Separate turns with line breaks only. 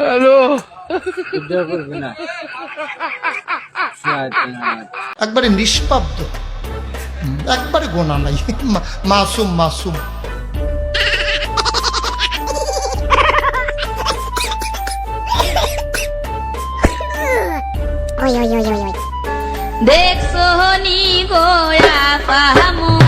Hello.
একবারে নিষ্পাব্দ একবারে গোনা নাই। মাসুম মাসুম।
দেখছ নি গোয়া পাহামু।